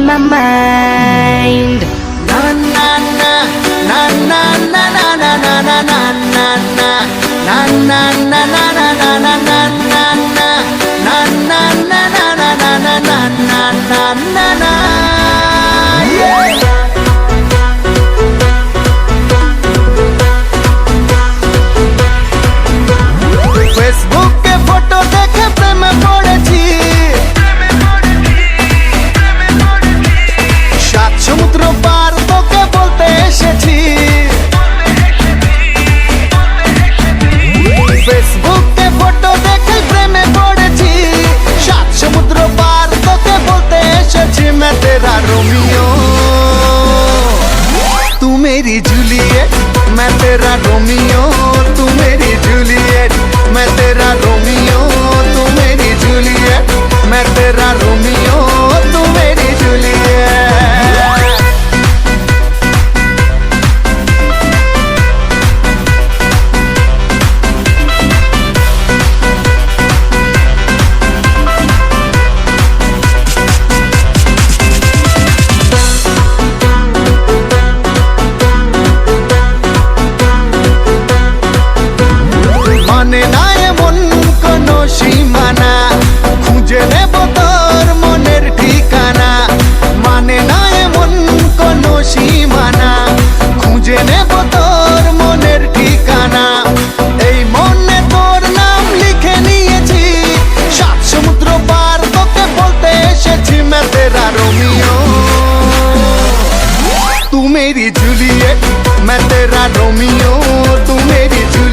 on my mind. Na na na na na na na na na na na na na na na na na na मैं तेरा Romeo. तू मेरी Juliet मैं तेरा Romeo. मेरा Romeo. तू मेरी जूलियट मैं तेरा रोमियो। तू मेरी जूलियट।